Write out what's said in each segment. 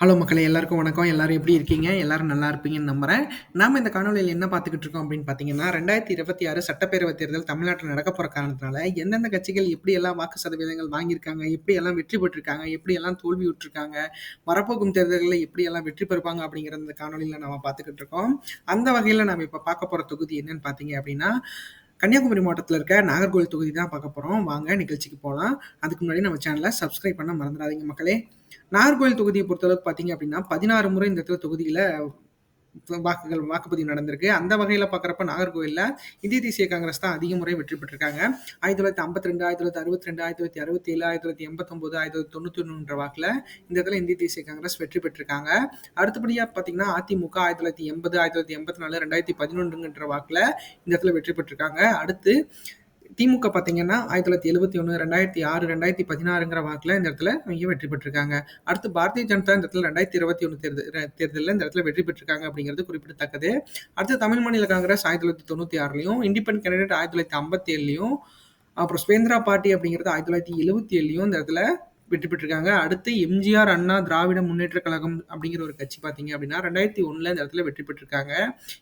Hello மக்களே எல்லாருக்கும் வணக்கம். எல்லாரும் எப்படி இருக்கீங்க? எல்லாரும் நல்லா இருப்பீங்கன்னு நம்புறேன். நாம இந்த காணொலியில் என்ன பார்த்துக்கிட்டு இருக்கோம் அப்படின்னு பார்த்தீங்கன்னா ரெண்டாயிரத்தி இருபத்தி ஆறு சட்டப்பேரவைத் தேர்தல் தமிழ்நாட்டில் நடக்க போகிற காரணத்தினால எந்தெந்த கட்சிகள் எப்படி எல்லாம் வாக்கு சதவீதங்கள் வாங்கியிருக்காங்க எப்படி எல்லாம் வெற்றி பெற்றிருக்காங்க எப்படி எல்லாம் தோல்வி விட்டுருக்காங்க வரப்போகும் தேர்தல்களில் எப்படி எல்லாம் வெற்றி பெறுவாங்க அப்படிங்கிற இந்த காணொலியில் நம்ம பார்த்துக்கிட்டு இருக்கோம். அந்த வகையில் நம்ம இப்போ பார்க்க போகிற தொகுதி என்னன்னு பார்த்தீங்க அப்படின்னா கன்னியாகுமரி மாவட்டத்தில் இருக்க நாகர்கோவில் தொகுதி தான் பார்க்க போகிறோம் வாங்க நிகழ்ச்சிக்கு போகலாம் அதுக்கு முன்னாடி நம்ம சேனலை சப்ஸ்கிரைப் பண்ண மறந்துடாதீங்க மக்களே. நாகர்கோவில் தொகுதியை பொறுத்தளவுக்கு பார்த்தீங்க அப்படின்னா பதினாறு முறை இந்த இடத்துல தொகுதியில் வாக்குகள் வாக்குப்பதிவு நடந்திருக்கு. அந்த வகையில் பார்க்குறப்ப நாகர்கோவிலில் இந்திய தேசிய காங்கிரஸ் தான் அதிக முறை வெற்றி பெற்றிருக்காங்க. ஆயிரத்தி தொள்ளாயிரத்தி ஐம்பத்தி ரெண்டு ஆயிரத்தி தொள்ளாயிரத்தி அறுபத்தி ரெண்டு ஆயிரத்தி தொள்ளாயிரத்தி அறுபத்தி ஏழு ஆயிரத்தி தொள்ளாயிரத்தி எண்பத்தொம்போது ஆயிரத்தி தொள்ளாயிரத்தி தொண்ணூற்றி ஒன்றுன்ற வாக்கில் இந்த இடத்துல இந்திய தேசிய காங்கிரஸ் வெற்றி பெற்றிருக்காங்க. அடுத்தபடியாக பார்த்தீங்கன்னா அதிமுக ஆயிரத்தி தொள்ளாயிரத்தி எண்பது ஆயிரத்தி தொள்ளாயிரத்தி எண்பத்தி நாலு ரெண்டாயிரத்தி பதினொன்றுங்கிற வாக்கில் இந்த இடத்துல வெற்றி பெற்றிருக்காங்க. அடுத்து திமுக பார்த்தீங்கன்னா ஆயிரத்தி தொள்ளாயிரத்தி எழுபத்தி ஒன்று ரெண்டாயிரத்தி ஆறு ரெண்டாயிரத்தி பதினாறுங்கிற வாக்கில் இந்த இடத்துல இவங்க வெற்றி பெற்றிருக்காங்க. அடுத்து பாரதிய ஜனதா இந்த இடத்துல ரெண்டாயிரத்தி இருபத்தி ஒன்று தேர்தல் தேர்தலில் இந்த இடத்துல வெற்றி பெற்றிருக்காங்க அப்படிங்கிறது குறிப்பிடத்தக்கது. அடுத்து தமிழ் மாநில காங்கிரஸ் ஆயிரத்தி தொள்ளாயிரத்தி தொண்ணூற்றி ஆறுலையும் இண்டிபெண்ட் கேண்டிடேட் ஆயிரத்தி தொள்ளாயிரத்தி ஐம்பத்தி ஏழுலையும் அப்புறம் சுவேந்திரா பார்ட்டி அப்படிங்கிறது ஆயிரத்தி தொள்ளாயிரத்தி எழுபத்தி ஏழுலையும் இந்த இடத்துல வெற்றி பெற்றிருக்காங்க. அடுத்து எம்ஜிஆர் அண்ணா திராவிட முன்னேற்ற கழகம் அப்படிங்கிற ஒரு கட்சி பார்த்தீங்க அப்படின்னா ரெண்டாயிரத்தி ஒன்றில் இந்த இடத்துல வெற்றி பெற்றிருக்காங்க.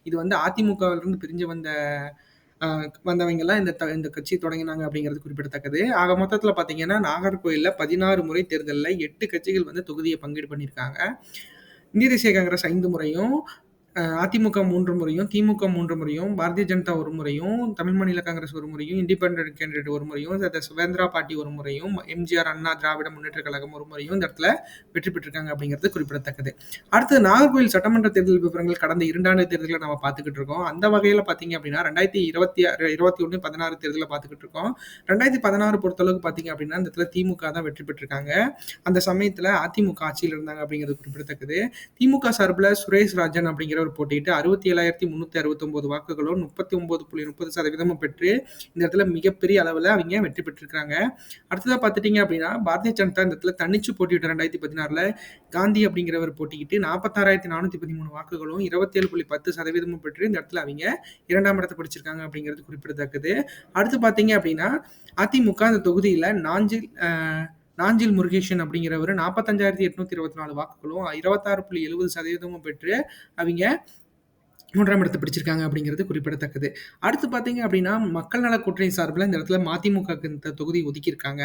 இது வந்து அதிமுகவிலிருந்து பிரிஞ்சு வந்த வந்தவங்கெல்லாம் இந்த த இந்த கட்சி தொடங்கினாங்க அப்படிங்கிறது குறிப்பிடத்தக்கது. ஆக மொத்தத்தில் பார்த்தீங்கன்னா நாகர்கோயிலில் பதினாறு முறை தேர்தலில் எட்டு கட்சிகள் வந்து தொகுதியை பங்கீடு பண்ணியிருக்காங்க. இந்திய தேசிய காங்கிரஸ் ஐந்து முறையும் அதிமுக மூன்று முறையும் திமுக மூன்று முறையும் பாரதிய ஜனதா ஒரு முறையும் தமிழ் மாநில காங்கிரஸ் ஒரு முறையும் இண்டிபெண்டன்ட் கேண்டிடேட் ஒரு முறையும் சுதந்திரா பார்ட்டி ஒரு முறையும் எம்ஜிஆர் அண்ணா திராவிட முன்னேற்ற கழகம் ஒரு முறையும் இந்த இடத்துல வெற்றி பெற்றிருக்காங்க அப்படிங்கிறது குறிப்பிடத்தக்கது. அடுத்து நாகர்கோவில் சட்டமன்ற தேர்தல் விவரங்கள் கடந்த இரண்டாண்டு தேர்தலில் நம்ம பார்த்துக்கிட்டு இருக்கோம். அந்த வகையில் பார்த்தீங்க அப்படின்னா ரெண்டாயிரத்தி இருபத்தி இருபத்தி ஒன்று பதினாறு தேர்தலில் பார்த்துக்கிட்டு இருக்கோம். ரெண்டாயிரத்தி பதினாறு பொறுத்தளவுக்கு பார்த்தீங்க அப்படின்னா இந்த இடத்துல திமுக தான் வெற்றி பெற்றிருக்காங்க. அந்த சமயத்தில் அதிமுக ஆட்சியில் இருந்தாங்க அப்படிங்கிறது குறிப்பிடத்தக்கது. திமுக சார்பில் சுரேஷ் ராஜன் அப்படிங்கிற தலைவர் போட்டியிட்டு அறுபத்தி ஏழாயிரத்தி முந்நூற்றி அறுபத்தொம்போது வாக்குகளும் முப்பத்தி ஒன்பது புள்ளி முப்பது சதவீதமும் பெற்று இந்த இடத்துல மிகப்பெரிய அளவில் அவங்க வெற்றி பெற்றிருக்காங்க அடுத்ததாக பார்த்துட்டிங்க அப்படின்னா பாரதிய ஜனதா இந்த இடத்துல தனிச்சு போட்டியிட்டு ரெண்டாயிரத்தி பதினாறில் காந்தி அப்படிங்கிறவர் போட்டிக்கிட்டு நாற்பத்தாறாயிரத்தி நானூற்றி பதிமூணு வாக்குகளும் இருபத்தேழு புள்ளி பத்து சதவீதமும் பெற்று இந்த இடத்துல அவங்க இரண்டாம் இடத்தை படிச்சிருக்காங்க அப்படிங்கிறது குறிப்பிடத்தக்கது. அடுத்து பார்த்தீங்க அப்படின்னா அதிமுக அந்த தொகுதியில் நாஞ்சில் நாஞ்சில் முருகேஷன் அப்படிங்கிறவர் நாற்பத்தஞ்சாயிரத்தி எட்நூத்தி இருபத்தி நாலு வாக்குகளும் இருபத்தாறு புள்ளி எழுபது சதவீதமும் பெற்று அவங்க மூன்றாம் இடத்தை பிடிச்சிருக்காங்க அப்படிங்கிறது குறிப்பிடத்தக்கது. அடுத்து பார்த்தீங்க அப்படின்னா மக்கள் நல கூட்டணி சார்பில் இந்த இடத்துல மதிமுக இந்த தொகுதி ஒதுக்கியிருக்காங்க.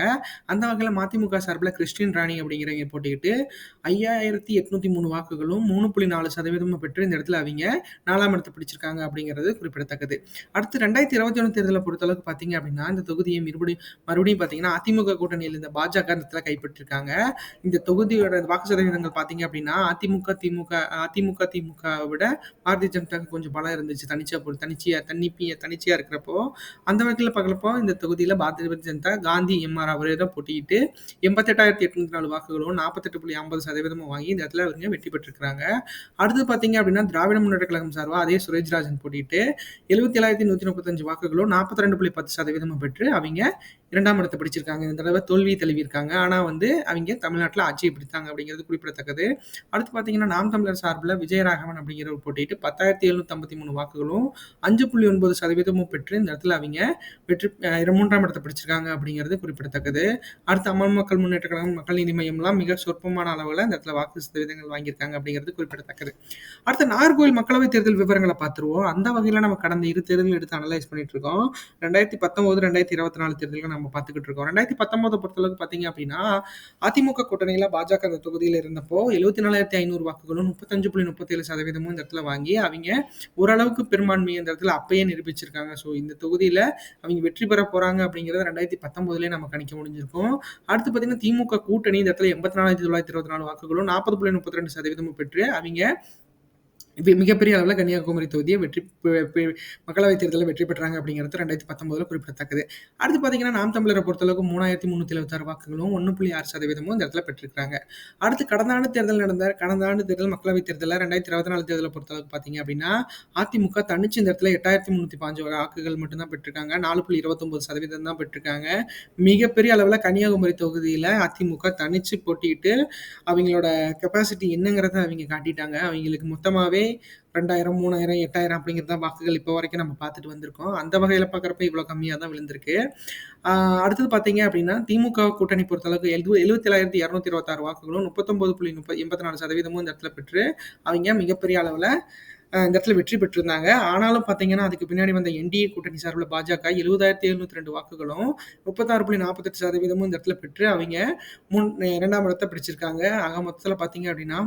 அந்த வகையில் மதிமுக சார்பில் கிறிஸ்டின் ராணி அப்படிங்கிறவங்க போட்டிக்கிட்டு ஐயாயிரத்தி எட்நூத்தி மூணு வாக்குகளும் மூணு புள்ளி நாலு சதவீதமும் பெற்று இந்த இடத்துல அவங்க நாலாம் இடத்தை பிடிச்சிருக்காங்க அப்படிங்கிறது குறிப்பிடத்தக்கது. அடுத்து ரெண்டாயிரத்தி இருபத்தி ஒன்று தேர்தலை பொறுத்தளவுக்கு பார்த்தீங்க அப்படின்னா இந்த தொகுதியை மறுபடியும் மறுபடியும் பார்த்தீங்கன்னா அதிமுக கூட்டணியில் இந்த பாஜக இடத்துல கைப்பற்றிருக்காங்க. இந்த தொகுதியோட வாக்கு சதவீதங்கள் பார்த்தீங்க அப்படின்னா அதிமுக திமுக அதிமுக திமுக விட பாரதிய ஜனதா எனக்கு கொஞ்சம் பலம் இருந்துச்சு. தனிச்சா போய் தனிச்சியா தன்னிப்பிய தனிச்சையா இருக்கிறப்போ அந்த வகையில் பார்க்குறப்போ இந்த தொகுதியில் பாரதிய ஜனதா காந்தி எம்ஆர் அவரே தான் போட்டிக்கிட்டு எண்பத்தெட்டாயிரத்தி எட்நூத்தி நாலு வாக்குகளும் நாற்பத்தெட்டு புள்ளி ஐம்பது சதவீதமும் வாங்கி இந்த இடத்துல அவங்க வெற்றி பெற்றிருக்கிறாங்க. அடுத்து பார்த்தீங்க அப்படின்னா திராவிட முன்னேற்ற கழகம் சார்பாக அதே சுரேஜ்ராஜன் போட்டிட்டு எழுபத்தி ஏழாயிரத்தி நூற்றி முப்பத்தஞ்சு வாக்குகளும் நாற்பத்தி ரெண்டு புள்ளி பத்து சதவீதமும் பெற்று அவங்க இரண்டாம் இடத்தை பிடிச்சிருக்காங்க. இந்த தடவை தோல்வி தழுவியிருக்காங்க. ஆனால் வந்து அவங்க தமிழ்நாட்டில் ஆட்சியை பிடித்தாங்க அப்படிங்கிறது குறிப்பிடத்தக்கது. அடுத்து பார்த்தீங்கன்னா நாம் தமிழர் சார்பில் விஜயராகவன் அப்படிங்கிற ஒரு போட்டிட்டு பத்தாயிரத்தி எழுநூத்தி ஐம்பத்தி மூணு வாக்குகளும் அஞ்சு புள்ளி ஒன்பது சதவீதமும் பெற்று இந்த இடத்துல அவங்க வெற்றி மூன்றாம் இடத்தை பிடிச்சிருக்காங்க அப்படிங்கிறது குறிப்பிடத்தக்கது. அடுத்து அமல் மக்கள் முன்னேற்ற கழகம் மக்கள் நீதி மையம்லாம் மிக சொற்பமான அளவில் இந்த இடத்துல வாக்கு சதவீதங்கள் வாங்கியிருக்காங்க அப்படிங்கிறது குறிப்பிடத்தக்கது. அடுத்து நாகர்கோவில் மக்களவைத் தேர்தல் விவரங்களை பார்த்துருவோம். அந்த வகையில் நம்ம கடந்த இரு தேர்தல் எடுத்து அனலைஸ் பண்ணிட்டு இருக்கோம். ரெண்டாயிரத்தி பத்தொன்பது ரெண்டாயிரத்தி இருபத்தி நாலு தேர்தல்கள் நம்ம பார்த்துக்கிட்டு இருக்கோம். ரெண்டாயிரத்தி பத்தொன்பது பொறுத்தளவுக்கு பார்த்தீங்க அப்படின்னா அதிமுக கூட்டணியில் பாஜக அந்த தொகுதியில் இருந்தப்போ எழுபத்தி நாலாயிரத்தி ஐநூறு வாக்குகளும் முப்பத்தஞ்சு புள்ளி முப்பத்தேழு சதவீதமும் இந்த இடத்துல வாங்கி அவங்க ஓரளவுக்கு பெரும்பான்மையை இந்த இடத்துல அப்பயே நிரூபிச்சிருக்காங்க. ஸோ இந்த தொகுதியில் அவங்க வெற்றி பெற போகிறாங்க அப்படிங்கிறத ரெண்டாயிரத்தி பத்தொம்போதுலேயே நம்ம கணிக்க முடிஞ்சிருக்கும். அடுத்து பார்த்தீங்கன்னா திமுக கூட்டணி இந்த இடத்துல எண்பத்தி நாலாயிரத்தி தொள்ளாயிரத்தி இருபத்தி நாலு வாக்குகளும் நாற்பது புள்ளி முப்பத்தி ரெண்டு சதவீதமும் பெற்று அவங்க மிகப்பெரிய அளவில் கன்னியாகுமரி தொகுதியை வெற்றி மக்களவைத் தேர்தலில் வெற்றி பெற்றாங்க அப்படிங்கிறது ரெண்டாயிரத்தி பத்தொன்பதில் குறிப்பிடத்தக்கது. அடுத்து பார்த்தீங்கன்னா நாம் தமிழரை பொறுத்தளவுக்கு மூணாயிரத்தி முந்நூற்றி எழுபத்தாறு வாக்குகளும் ஒன்று புள்ளி ஆறு சதவீதமும் இந்த இடத்துல பெற்றிருக்காங்க அடுத்து கடந்த ஆண்டு தேர்தல் நடந்த கடந்த ஆண்டு தேர்தல் மக்களவைத் தேர்தலில் ரெண்டாயிரத்தி இருபத்தி நாலு தேர்தலை பொறுத்தளவுக்கு பார்த்தீங்க அப்படின்னா அதிமுக தனிச்சு இந்த இடத்துல எட்டாயிரத்தி முந்நூற்றி பாஞ்சு வாக்குகள் மட்டும்தான் பெற்றிருக்காங்க. நாலு புள்ளி இருபத்தொம்பது சதவீதம் தான் பெற்றிருக்காங்க. மிகப்பெரிய அளவில் கன்னியாகுமரி தொகுதியில் அதிமுக தனிச்சு போட்டிட்டு அவங்களோட கெப்பாசிட்டி என்னங்கிறத அவங்க காட்டிட்டாங்க. அவங்களுக்கு மொத்தமாகவே ரெண்டாயிரம் மூணாயிரம் எட்டாயிரம் அப்படிங்கிறத வாக்குகள் இப்போ வரைக்கும் நம்ம பார்த்துட்டு வந்திருக்கோம். அந்த வகையில் பார்க்குறப்ப இவ்வளோ கம்மியாக தான் விழுந்திருக்கு. அடுத்தது பார்த்தீங்க அப்படின்னா திமுக கூட்டணி பொறுத்தளவுக்கு எழுபது எழுபத்தேழாயிரத்தி இரநூத்தி இருபத்தாறு வாக்குகளும் முப்பத்தொம்பது புள்ளி முப்பது எண்பத்தி நாலு சதவீதமும் இந்த இடத்துல பெற்று அவங்க மிகப்பெரிய அளவில் இந்த இடத்துல வெற்றி பெற்றிருந்தாங்க. ஆனாலும் பார்த்தீங்கன்னா அதுக்கு பின்னாடி வந்த என்டிஏ கூட்டணி சார்பில் பாஜக எழுபதாயிரத்தி எழுநூத்தி ரெண்டு வாக்குகளும் முப்பத்தாறு புள்ளி நாற்பத்தெட்டு சதவீதமும் இந்த இடத்துல பெற்று அவங்க முன் இரண்டாம் இடத்தை பிடிச்சிருக்காங்க. ஆக மொத்தத்தில் பார்த்தீங்க அப்படின்னா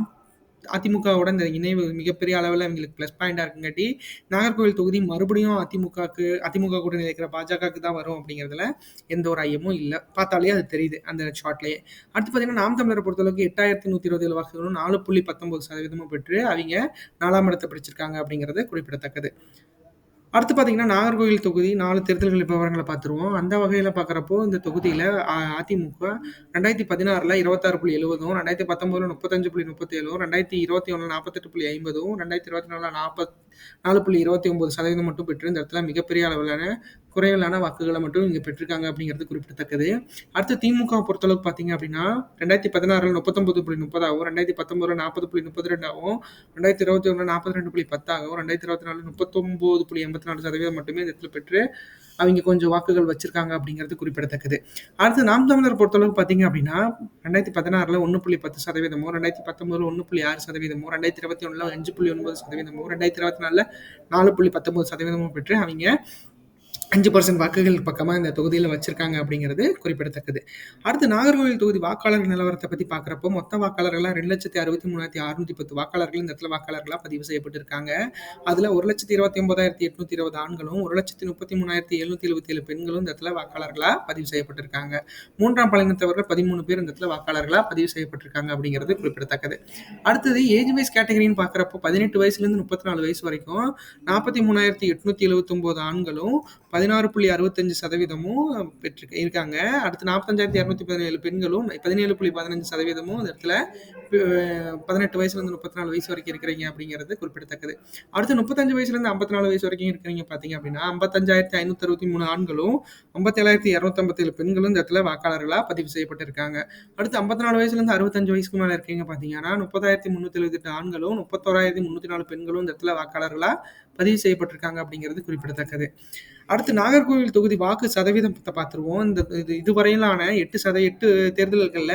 அதிமுகவோட இந்த இணைவு மிகப்பெரிய அளவில் அவங்களுக்கு ப்ளஸ் பாயிண்டாக இருக்குங்காட்டி நாகர்கோவில் தொகுதி மறுபடியும் அதிமுகக்கு அதிமுக கூட்டணி இருக்கிற பாஜகவுக்கு தான் வரும் அப்படிங்கிறதுல எந்த ஒரு ஐயமும் இல்லை. பார்த்தாலே அது தெரியுது அந்த ஷார்ட்லேயே அடுத்து பார்த்தீங்கன்னா நாம் தமிழரை பொறுத்தளவுக்கு எட்டாயிரத்தி நூற்றி இருபது ஏழு வாக்குகளும் நாலு புள்ளி பத்தொம்பது சதவீதமும் பெற்று அவங்க நாலாம் இடத்தை பிடிச்சிருக்காங்க அப்படிங்கிறது குறிப்பிடத்தக்கது. அடுத்து பார்த்தீங்கன்னா நாகர்கோவில் தொகுதி நாலு தேர்தல்கள் விவரங்களை பார்த்துருவோம் அந்த வகையில் பார்க்குறப்போ இந்த தொகுதியில் அதிமுக ரெண்டாயிரத்தி பதினாறில் இருபத்தாறு புள்ளி எழுபதும் ரெண்டாயிரத்தி பத்தொம்போதில் முப்பத்தஞ்சு புள்ளி முப்பத்தேழும் ரெண்டாயிரத்தி இருபத்தி ஒன்றில் நாற்பத்தெட்டு புள்ளி ஐம்பதும் ரெண்டாயிரத்தி இருபத்தி நாலில் நாற்பத் நாலு புள்ளி இருபத்தி ஒன்பது சதவீதம் மட்டும் பெற்று இந்த இடத்துல மிகப்பெரிய அளவிலான குறைவிலான வாக்குகளை மட்டும் இங்கே பெற்றிருக்காங்க அப்படிங்கிறது குறிப்பிடத்தக்கது. அடுத்து திமுக பொறுத்தளவுக்கு பார்த்தீங்க அப்படின்னா ரெண்டாயிரத்தி பதினாறில் முப்பத்தொம்பது புள்ளி முப்பதாகவும் ரெண்டாயிரத்தி பத்தொம்பதுல நாற்பது புள்ளி முப்பத்தி ரெண்டாகவும் ரெண்டாயிரத்தி இருபத்தி ஒன்று நாற்பத்தி ரெண்டு புள்ளி பத்தாகவும் ரெண்டாயிரத்தி இருபத்தி நாலு முப்பத்தொம்போது புள்ளி எண்பத்தி நாலு சதவீதம் மட்டுமே இந்த இடத்துல பெற்று அவங்க கொஞ்சம் வாக்குகள் வச்சிருக்காங்க அப்படிங்கிறது குறிப்பிடத்தக்கது. அடுத்து நாம் தமிழர் பொறுத்தளவுக்கு பார்த்தீங்க அப்படின்னா ரெண்டாயிரத்தி பதினாறில் ஒன்று புள்ளி பத்து சதவீதமோ ரெண்டாயிரத்தி பத்தொம்பதுல ஒன்று புள்ளி ஆறு சதவீதமோ ரெண்டாயிரத்தி இருபத்தி ஒன்றில் அஞ்சு புள்ளி ஒன்பது சதவீதமோ ரெண்டாயிரத்தி இருபத்தி நாலில் நாலு புள்ளி பத்தொம்போது சதவீதமும் பெற்று அவங்க அஞ்சு பர்சன்ட் வாக்குகள் பக்கமாக இந்த தொகுதியில் வச்சிருக்காங்க அப்படிங்கிறது குறிப்பிடத்தக்கது. அடுத்து நாகர்கோவில் தொகுதி வாக்காளர் நிலவரத்தை பற்றி பார்க்குறப்போ மொத்த வாக்காளர்களாக ரெண்டு லட்சத்தி அறுபத்தி மூணாயிரத்தி அறுநூத்தி பத்து வாக்காளர்கள் இந்த இடத்துல வாக்காளர்களாக பதிவு செய்யப்பட்டிருக்காங்க. அதில் ஒரு லட்சத்தி இருபத்தி ஒன்பதாயிரத்தி எட்நூத்தி இருபது ஆண்களும் ஒரு லட்சத்தி முப்பத்தி மூணாயிரத்தி எழுநூத்தி எழுபத்தி ஏழு பெண்களும் இந்த இடத்துல வாக்காளர்களாக பதிவு செய்யப்பட்டிருக்காங்க. மூன்றாம் பாலினத்தவர்கள் பதிமூணு பேர் இந்த இடத்துல வாக்காளர்களாக பதிவு செய்யப்பட்டிருக்காங்க அப்படிங்கிறது குறிப்பிடத்தக்கது. அடுத்தது ஏஜ் வைஸ் கேட்டகரின்னு பார்க்குறப்போ பதினெட்டு வயசுலேருந்து முப்பத்தி நாலு வயசு வரைக்கும் நாற்பத்தி மூணாயிரத்தி எட்நூத்தி எழுபத்தொம்போது ஆண்களும் பதினாறு புள்ளி அறுபத்தஞ்சு சதவீதமும் பெற்று இருக்காங்க. அடுத்து நாற்பத்தஞ்சாயிரத்தி இரநூத்தி பதினேழு பெண்களும் பதினேழு புள்ளி பதினஞ்சு சதவீதமும் இந்த இடத்துல பதினெட்டு வயசுலேருந்து முப்பத்தி நாலு வயசு வரைக்கும் இருக்கிறீங்க அப்படிங்கிறது குறிப்பிடத்தக்கது. அடுத்து முப்பத்தஞ்சு வயசுலேருந்து ஐம்பத்தி நாலு வயசு வரைக்கும் இருக்கிறீங்க பார்த்தீங்க அப்படின்னா ஐம்பத்தஞ்சாயிரத்தி ஐநூற்றி அறுபத்தி மூணு ஆண்களும் ஐம்பத்தேழாயிரத்தி இரநூத்தம்பத்தேழு பெண்களும் இந்த இடத்துல வாக்காளர்களாக பதிவு செய்யப்பட்டிருக்காங்க. அடுத்து ஐம்பத்தி நாலு வயசுலேருந்து அறுபத்தஞ்சு வயசுக்கு மேலே இருக்கீங்க பார்த்தீங்கன்னா முப்பதாயிரத்தி முந்நூற்றி எழுபத்தெட்டு ஆண்களும் முப்பத்தோராயிரத்தி முந்நூற்றி நாலு பெண்களும் இந்த இடத்துல வாக்காளர்களாக பதிவு செய்யப்பட்டிருக்காங்க அப்படிங்கிறது குறிப்பிடத்தக்கது. அடுத்து நாகர்கோவில் தொகுதி வாக்கு சதவீதத்தை பார்த்துருவோம். இந்த இது இதுவரையிலான எட்டு சத எட்டு தேர்தல்களில்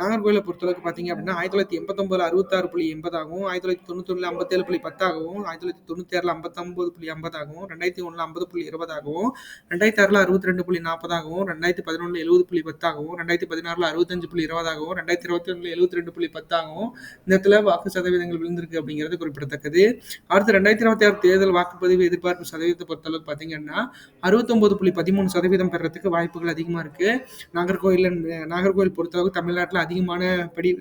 நாகர்கோவிலை பொறுத்தளவுக்கு பார்த்தீங்க அப்படின்னா ஆயிரத்தி தொள்ளாயிரத்தி எண்பத்தொம்பதுல அறுபத்தாறு புள்ளி எண்பதாகவும் ஆயிரத்தி தொள்ளாயிரத்தி தொண்ணூத்தொன்னில் ஐம்பத்தேழு புள்ளி பத்தாகவும் ஆயிரத்தி தொள்ளாயிரத்தி தொண்ணூற்றி ஆறில் ஐம்பத்தொம்பது புள்ளி ஐம்பதாகவும் ரெண்டாயிரத்தி ஒன்றில் ஐம்பது புள்ளி இருபதாகவும் ரெண்டாயிரத்தி ஆறில் அறுபத்தி ரெண்டு புள்ளி நாற்பதாகவும் ரெண்டாயிரத்தி பதினொன்றில் எழுபது புள்ளி பத்தாகவும் ரெண்டாயிரத்தி பதினாறில் அறுபத்தஞ்சு புள்ளி இருபதாகவும் ரெண்டாயிரத்தி இருபத்தி ஒன்றில் எழுபத்தி ரெண்டு புள்ளி பத்தாகவும் இந்த இடத்துல வாக்கு சதவீதங்கள் விழுந்திருக்கு அப்படிங்கிறது குறிப்பிடத்தக்கது. அடுத்து ரெண்டாயிரத்தி இருபத்தி ஆறு தேர்தல் வாக்குப்பதிவு எதிர்பார்ப்பு சதவீதத்தை பொறுத்தளவுக்கு பார்த்தீங்கன்னா அறுபத்தொம்பது புள்ளி பதிமூணு சதவீதம் பெறத்துக்கு வாய்ப்புகள் அதிகமாக இருக்குது நாகர்கோவில் நாகர்கோவில் பொறுத்தளவுக்கு தமிழ்நாட்டில் அதிகமான படி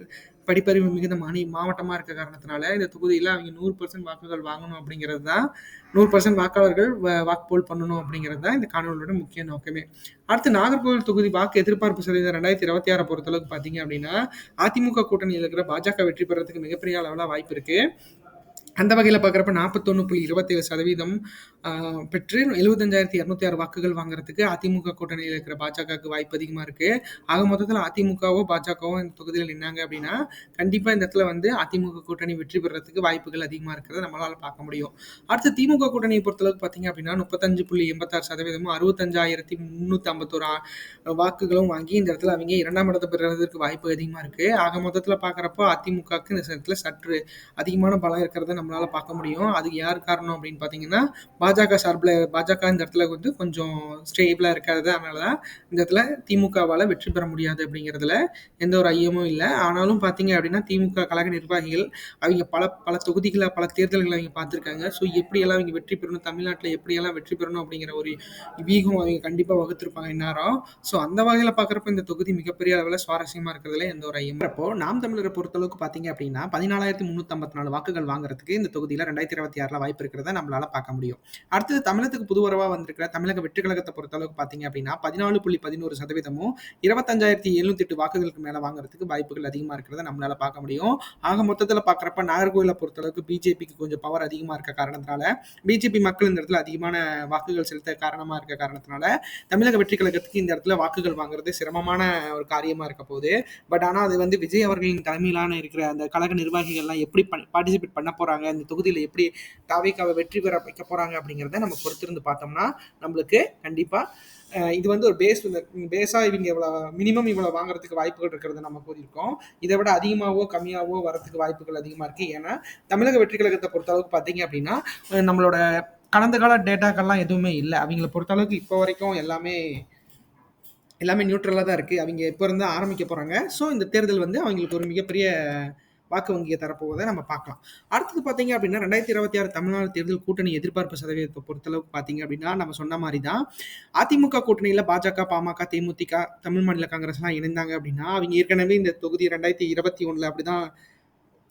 படிப்பறிவு மிகுந்த மாணி மாவட்டமாக இருக்க காரணத்தினால இந்த தொகுதியில் அவங்க நூறு பர்சன்ட் வாக்குகள் வாங்கணும் அப்படிங்கிறது தான் நூறு பர்சன்ட் வாக்காளர்கள் வாக்கு போல் பண்ணணும் அப்படிங்கிறது தான் இந்த காணொலியோட முக்கிய நோக்கமே. அடுத்து நாகர்கோவில் தொகுதி வாக்கு எதிர்பார்ப்பு சதவீதம் ரெண்டாயிரத்தி இருபத்தி ஆறை பொறுத்தளவுக்கு பார்த்தீங்க அப்படின்னா அதிமுக கூட்டணியில் இருக்கிற பாஜக வெற்றி பெறதுக்கு மிகப்பெரிய அளவில் வாய்ப்பு இருக்குது அந்த வகையில் பார்க்குறப்ப நாற்பத்தொன்று புள்ளி இருபத்தேழு சதவீதம் பெற்று எழுபத்தஞ்சாயிரத்தி இரநூத்தி ஆறு வாக்குகள் வாங்குறதுக்கு அதிமுக கூட்டணியில் இருக்கிற பாஜகவுக்கு வாய்ப்பு அதிகமாக இருக்குது ஆக மொத்தத்தில் அதிமுகவோ பாஜகவோ இந்த தொகுதியில் நின்னாங்க அப்படின்னா கண்டிப்பாக இந்த இடத்துல வந்து அதிமுக கூட்டணி வெற்றி பெறுறதுக்கு வாய்ப்புகள் அதிகமாக இருக்கிறத நம்மளால் பார்க்க முடியும். அடுத்து திமுக கூட்டணியை பொறுத்தளவுக்கு பார்த்தீங்க அப்படின்னா முப்பத்தஞ்சு புள்ளி எண்பத்தாறு சதவீதமும் அறுபத்தஞ்சாயிரத்தி முந்நூற்றி ஐம்பத்தோரு வாக்குகளும் வாங்கி இந்த இடத்துல அவங்க இரண்டாம் இடத்தை பெறுறதுக்கு வாய்ப்பு அதிகமாக இருக்குது ஆக மொத்தத்தில் பார்க்குறப்போ அதிமுகவுக்கு இந்த இடத்துல சற்று அதிகமான பலம் இருக்கிறத நம்ம நம்மளால் பார்க்க முடியும். அதுக்கு யார் காரணம் அப்படின்னு பார்த்தீங்கன்னா பாஜக சார்பில் பாஜக இந்த இடத்துல வந்து கொஞ்சம் ஸ்டேபிளாக இருக்காது. அதனால தான் இந்த இடத்துல திமுகவால் வெற்றி பெற முடியாது அப்படிங்கிறதுல எந்த ஒரு ஐயமும் இல்லை. ஆனாலும் பார்த்தீங்க அப்படின்னா திமுக கழக நிர்வாகிகள் அவங்க பல பல தொகுதிகளை பல தேர்தல்களை அவங்க பார்த்துருக்காங்க. ஸோ எப்படியெல்லாம் அவங்க வெற்றி பெறணும் தமிழ்நாட்டில் எப்படியெல்லாம் வெற்றி பெறணும் அப்படிங்கிற ஒரு வீகம் அவங்க கண்டிப்பாக வகுத்திருப்பாங்க இந்நேரம். ஸோ அந்த வகையில் பார்க்குறப்ப இந்த தொகுதி மிகப்பெரிய அளவில் சுவாரஸ்யமாக இருக்கிறதுல எந்த ஒரு ஐயம் அப்போ நாம் தமிழரை பொறுத்தளவுக்கு பார்த்தீங்க அப்படின்னா பதினாலாயிரத்தி முந்நூற்றி ஐம்பத்தி நாலு வாக்குகள் வாங்குறதுக்கு இந்த தொகுதியில் ரெண்டாயிரத்தி இருபத்தி ஆறில் வாய்ப்பு இருக்கிறத நம்மளால பார்க்க முடியும். அடுத்தது தமிழகத்துக்கு புதுவரவாக வந்திருக்கிற தமிழக வெற்றி கழகத்தை பொறுத்தளவுக்கு பார்த்தீங்க அப்படின்னா பதினாலு புள்ளி பதினோரு சதவீதமும் இருபத்தஞ்சாயிரத்தி எழுநூத்தி எட்டு வாக்குகளுக்கு மேலே வாங்குறதுக்கு வாய்ப்புகள் அதிகமாக இருக்கிறத நம்மளால பார்க்க முடியும். ஆக மொத்தத்தில் பார்க்குறப்ப நாகர்கோவிலை பொறுத்தளவுக்கு பிஜேபிக்கு கொஞ்சம் பவர் அதிகமாக இருக்க காரணத்தினால பிஜேபி மக்கள் இந்த இடத்துல அதிகமான வாக்குகள் செலுத்த காரணமாக இருக்க காரணத்தினால தமிழக வெற்றி கழகத்துக்கு இந்த இடத்துல வாக்குகள் வாங்குறது சிரமமான ஒரு காரியமாக இருக்க போகுது. பட் ஆனால் அது வந்து விஜய் அவர்களின் தலைமையிலான இருக்கிற அந்த கழக நிர்வாகிகள்லாம் எப்படி பார்ட்டிசிபேட் பண்ண போகிறாங்க போறாங்க இந்த தொகுதியில் எப்படி தாவேக்காவை வெற்றி பெற வைக்க போறாங்க அப்படிங்கிறத நம்ம பொறுத்திருந்து பார்த்தோம்னா நம்மளுக்கு கண்டிப்பா இது வந்து ஒரு பேஸ் பேஸா இவங்க இவ்வளவு மினிமம் இவ்வளவு வாங்குறதுக்கு வாய்ப்புகள் இருக்கிறத நம்ம கூறியிருக்கோம். இதை விட அதிகமாகவோ கம்மியாகவோ வரத்துக்கு வாய்ப்புகள் அதிகமா இருக்கு. ஏன்னா தமிழக வெற்றி கழகத்தை பொறுத்தளவுக்கு பார்த்தீங்க அப்படின்னா நம்மளோட கடந்த கால டேட்டாக்கள்லாம் எதுவுமே இல்லை. அவங்கள பொறுத்தளவுக்கு இப்போ வரைக்கும் எல்லாமே எல்லாமே நியூட்ரலாக தான் இருக்குது அவங்க இப்போ இருந்து ஆரம்பிக்க போகிறாங்க ஸோ இந்த தேர்தல் வந்து அவங்களுக்கு ஒரு மிகப்பெரிய வாக்கு வங்கியை தரப்போவதை நம்ம பார்க்கலாம். அடுத்தது பார்த்தீங்க அப்படின்னா ரெண்டாயிரத்தி இருபத்தி ஆறு தமிழ்நாடு தேர்தல் கூட்டணி எதிர்பார்ப்பு சதவீதத்தை பொறுத்தளவுக்கு பார்த்தீங்க அப்படின்னா நம்ம சொன்ன மாதிரி தான் அதிமுக கூட்டணியில் பாஜக பாமக தேமுதிக தமிழ் மாநில காங்கிரஸ்லாம் இணைந்தாங்க அப்படின்னா அவங்க ஏற்கனவே இந்த தொகுதி ரெண்டாயிரத்தி இருபத்தி ஒன்றில் அப்படி தான்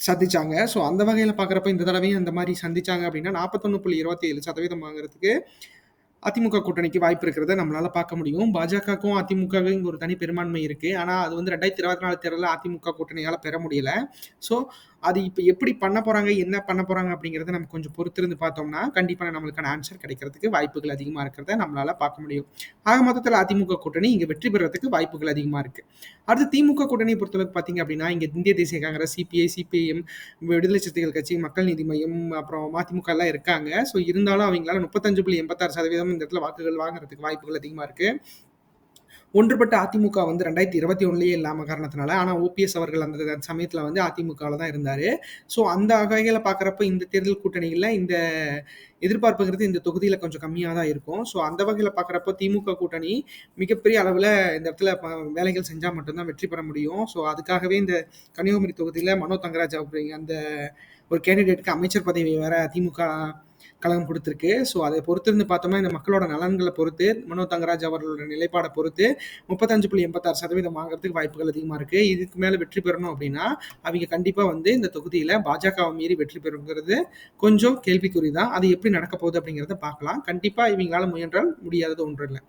சந்திச்சாங்க. ஸோ அந்த வகையில் பார்க்குறப்ப இந்த தடவையும் அந்த மாதிரி சந்திச்சாங்க அப்படின்னா நாற்பத்தொன்று புள்ளி இருபத்தி ஏழு சதவீதம் வாங்குறதுக்கு அதிமுக கூட்டணிக்கு வாய்ப்பு இருக்கிறத நம்மளால பார்க்க முடியும். பாஜகவுக்கும் அதிமுகவுக்கும் ஒரு தனி பெரும்பான்மை இருக்கு. ஆனா அது வந்து ரெண்டாயிரத்தி இருபத்தி நாலு தேர்தலில் அதிமுக கூட்டணியால பெற முடியல. ஸோ அது இப்போ எப்படி பண்ண போறாங்க என்ன பண்ண போறாங்க அப்படிங்கிறத நம்ம கொஞ்சம் பொறுத்திருந்து பார்த்தோம்னா கண்டிப்பாக நம்மளுக்கான ஆன்சர் கிடைக்கிறதுக்கு வாய்ப்புகள் அதிகமாக இருக்கிறத நம்மளால பார்க்க முடியும். ஆக மொத்தத்தில் அதிமுக கூட்டணி இங்கே வெற்றி பெறதுக்கு வாய்ப்புகள் அதிகமாக இருக்கு. அடுத்து திமுக கூட்டணியை பொறுத்தளவுக்கு பார்த்தீங்க அப்படின்னா இங்கே இந்திய தேசிய காங்கிரஸ் சிபிஐ சிபிஐஎம் விடுதலை சிறுத்தைகள் கட்சி மக்கள் நீதி மையம் அப்புறம் மதிமுக எல்லாம் இருக்காங்க. ஸோ இருந்தாலும் அவங்களால முப்பத்தஞ்சு புள்ளி எண்பத்தாறு சதவீதம் இந்த இடத்துல வாக்குகள் வாங்குறதுக்கு வாய்ப்புகள் அதிகமாக இருக்கு. ஒன்றுபட்ட அதிமுக வந்து ரெண்டாயிரத்தி இருபத்தி ஒன்றுலேயே இல்லாமல் காரணத்தினால ஆனால் ஓபிஎஸ் அவர்கள் அந்த சமயத்தில் வந்து அதிமுகவில் தான் இருந்தார். ஸோ அந்த வகையில் பார்க்குறப்ப இந்த தேர்தல் கூட்டணியில் இந்த எதிர்பார்ப்புங்கிறது இந்த தொகுதியில் கொஞ்சம் கம்மியாக தான் இருக்கும். ஸோ அந்த வகையில் பார்க்குறப்ப திமுக கூட்டணி மிகப்பெரிய அளவில் இந்த இடத்துல வேலைகள் செஞ்சால் மட்டும்தான் வெற்றி பெற முடியும். ஸோ அதுக்காகவே இந்த கன்னியாகுமரி தொகுதியில் மனோ தங்கராஜ் அப்படிங்க அந்த ஒரு கேண்டிடேட்டுக்கு அமைச்சர் பதவி வேற திமுக கழகம் கொடுத்துருக்கு. ஸோ அதை பொறுத்திருந்து பார்த்தோம்னா இந்த மக்களோட நலன்களை பொறுத்து மனோ தங்கராஜ் அவர்களோட நிலைப்பாடை பொறுத்து முப்பத்தஞ்சு புள்ளி எண்பத்தாறு சதவீதம் வாங்குறதுக்கு வாய்ப்புகள் அதிகமாக இருக்குது இதுக்கு மேலே வெற்றி பெறணும் அப்படின்னா அவங்க கண்டிப்பாக வந்து இந்த தொகுதியில் பாஜகவை மீறி வெற்றி பெறுங்கிறது கொஞ்சம் கேள்விக்குறி தான் அது எப்படி நடக்க போகுது அப்படிங்கிறத பார்க்கலாம். கண்டிப்பாக இவங்களால முயன்றால் முடியாதது ஒன்றும் இல்லை.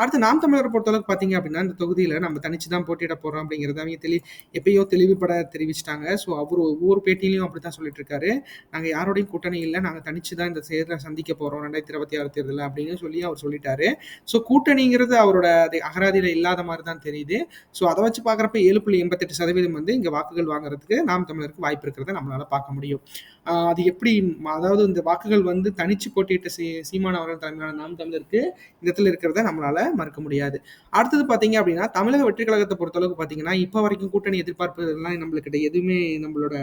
அடுத்து நாம் தமிழரை பொறுத்தளவுக்கு பார்த்தீங்க அப்படின்னா இந்த தொகுதியில் நம்ம தனிச்சு தான் போட்டியிட போகிறோம் அப்படிங்கிறத அவங்க தெளி எப்பயோ தெளிவுபட தெரிவிச்சிட்டாங்க. ஸோ அவர் ஒவ்வொரு பேட்டியிலையும் அப்படி தான் சொல்லிட்டு இருக்காரு. நாங்கள் யாரோடையும் கூட்டணி இல்லை. நாங்கள் தனிச்சு தான் இந்த தேர்தலை சந்திக்க போகிறோம் ரெண்டாயிரத்தி இருபத்தி ஆறு தேர்தலில் அப்படின்னு சொல்லி அவர் சொல்லிட்டாரு. ஸோ கூட்டணிங்கிறது அவரோட அது அகராதியில் இல்லாத மாதிரி தான் தெரியுது. ஸோ அதை வச்சு பார்க்குறப்ப ஏழு புள்ளி எண்பத்தெட்டு சதவீதம் வந்து இங்கே வாக்குகள் வாங்குறதுக்கு நாம் தமிழருக்கு வாய்ப்பு இருக்கிறத நம்மளால பார்க்க முடியும். அது எப்படி அதாவது இந்த வாக்குகள் வந்து தனிச்சு போட்டியிட்ட சீ சீமான அவர்கள் தலைமையிலான நாம் தமிழருக்கு இந்த இடத்துல இருக்கிறத நம்மளால மறுக்க முடியாது. அடுத்தது பார்த்தீங்க அப்படின்னா தமிழக வெற்றி கழகத்தை பொறுத்தளவுக்கு பார்த்தீங்கன்னா இப்போ வரைக்கும் கூட்டணி எதிர்பார்ப்பு எல்லாம் நம்மளுக்கிட்ட எதுவுமே நம்மளோட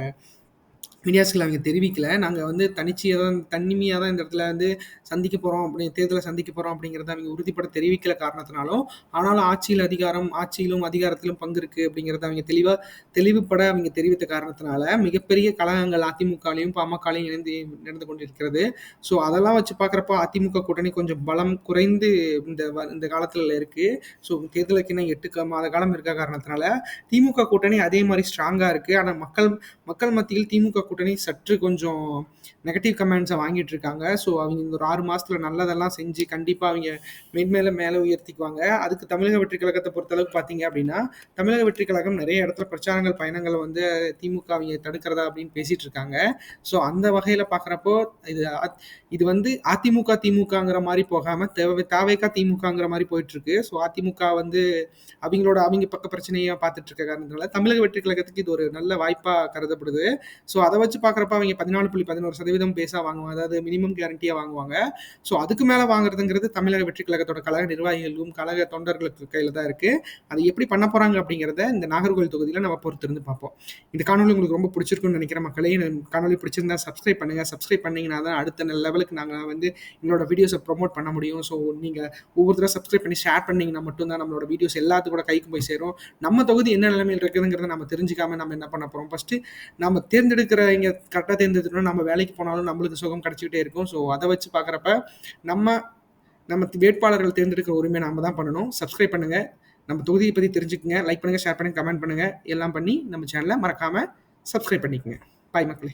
மீடியாஸ்கள் அவங்க தெரிவிக்கல. நாங்கள் வந்து தனிச்சையாக தான் தனிமையாக தான் இந்த இடத்துல வந்து சந்திக்க போகிறோம் அப்படி தேர்தலை சந்திக்க போகிறோம் அப்படிங்கிறத அவங்க உறுதிப்பட தெரிவிக்கல காரணத்தினாலும். ஆனாலும் ஆட்சியில் அதிகாரம் ஆட்சியிலும் அதிகாரத்திலும் பங்கு இருக்குது அப்படிங்கிறத அவங்க தெளிவாக தெளிவுபட அவங்க தெரிவித்த காரணத்தினால மிகப்பெரிய கழகங்கள் அதிமுகலையும் பாமகலையும் இணைந்து நடந்து கொண்டிருக்கிறது. ஸோ அதெல்லாம் வச்சு பார்க்குறப்ப அதிமுக கூட்டணி கொஞ்சம் பலம் குறைந்து இந்த வ- இந்த காலத்தில் இருக்குது ஸோ தேர்தலுக்கு இன்னும் எட்டு மாத காலம் இருக்க காரணத்தினால திமுக கூட்டணி அதே மாதிரி ஸ்ட்ராங்காக இருக்குது ஆனால் மக்கள் மக்கள் மத்தியில் திமுக கூட்டணி சற்று கொஞ்சம் நெகட்டிவ் கமெண்ட்ஸை வாங்கிட்டு இருக்காங்க ஸோ அவங்க இந்த ஒரு ஆறு மாதத்தில் நல்லதெல்லாம் செஞ்சு கண்டிப்பாக அவங்க மென்மேல மேலே உயர்த்திக்குவாங்க. அதுக்கு தமிழக வெற்றி கழகத்தை பொறுத்தளவுக்கு பார்த்தீங்க அப்படின்னா தமிழக வெற்றி கழகம் நிறைய இடத்துல பிரச்சாரங்கள் பயணங்களை வந்து திமுக அவங்க தடுக்கிறதா அப்படின்னு பேசிட்டு இருக்காங்க ஸோ அந்த வகையில் பார்க்குறப்போ இது இது வந்து அதிமுக திமுகங்கிற மாதிரி போகாம தேவை தாவேக்கா திமுகங்கிற மாதிரி போயிட்டு இருக்கு ஸோ அதிமுக வந்து அவங்களோட அவங்க பக்க பிரச்சனையை பார்த்துட்டு இருக்க காரணத்தினால தமிழக வெற்றி கழகத்துக்கு இது ஒரு நல்ல வாய்ப்பாக கருதப்படுது. ஸோ அதை வச்சு பார்க்குறப்ப அவங்க பதினாலு புள்ளி பதினோரு சதவீதம் பேசா வாங்குவாங்க. அதாவது மினிமம் கேரண்டியாக வாங்குவாங்க. ஸோ அதுக்கு மேலே வாங்குறதுங்கிறது தமிழக வெற்றி கழகத்தோட கழக நிர்வாகிகளும் கழக தொண்டர்களுக்கு கையில் தான் இருக்குது அதை எப்படி பண்ண போகிறாங்க அப்படிங்கிறத இந்த நாகர்கோவில் தொகுதியில் நம்ம பொறுத்திருந்து பார்ப்போம். இந்த காணொலி உங்களுக்கு ரொம்ப பிடிச்சிருக்கும்னு நினைக்கிற மக்களே காணொலி பிடிச்சிருந்தா சப்ஸ்கிரைப் பண்ணுங்கள் சப்ஸ்கிரைப் பண்ணிங்கன்னா தான் அடுத்த லெவலுக்கு நாங்கள் வந்து எங்களோட வீடியோஸை ப்ரோமோட் பண்ண முடியும். ஸோ நீங்கள் ஒவ்வொரு தடவை சப்ஸ்கிரைப் பண்ணி ஷேர் பண்ணிங்கன்னா மட்டும்தான் நம்மளோட வீடியோஸ் எல்லாத்துக்கும் கூட கைக்கு போய் சேரும். நம்ம தொகுதி என்ன நிலைமையில் இருக்குதுங்கிறத நம்ம தெரிஞ்சுக்காம நம்ம என்ன பண்ண போகிறோம் ஃபஸ்ட்டு நம்ம தேர்ந்தெடுக்கிற இங்கே கரெக்டாக தேர்ந்தெடுக்கணும் நம்ம வேலைக்கு போனாலும் நம்மளுக்கு சுகம் கிடச்சிக்கிட்டே இருக்கும். ஸோ அதை வச்சு பார்க்குறப்ப நம்ம நம்ம வேட்பாளர்கள் தேர்ந்தெடுக்கிற உரிமை நாம தான் பண்ணணும். சப்ஸ்கிரைப் பண்ணுங்க. நம்ம தொகுதியை பற்றி தெரிஞ்சுக்கங்க. லைக் பண்ணுங்க ஷேர் பண்ணுங்க கமெண்ட் பண்ணுங்க. எல்லாம் பண்ணி நம்ம சேனலை மறக்காம சப்ஸ்கிரைப் பண்ணிக்கோங்க. பாய் மக்களே.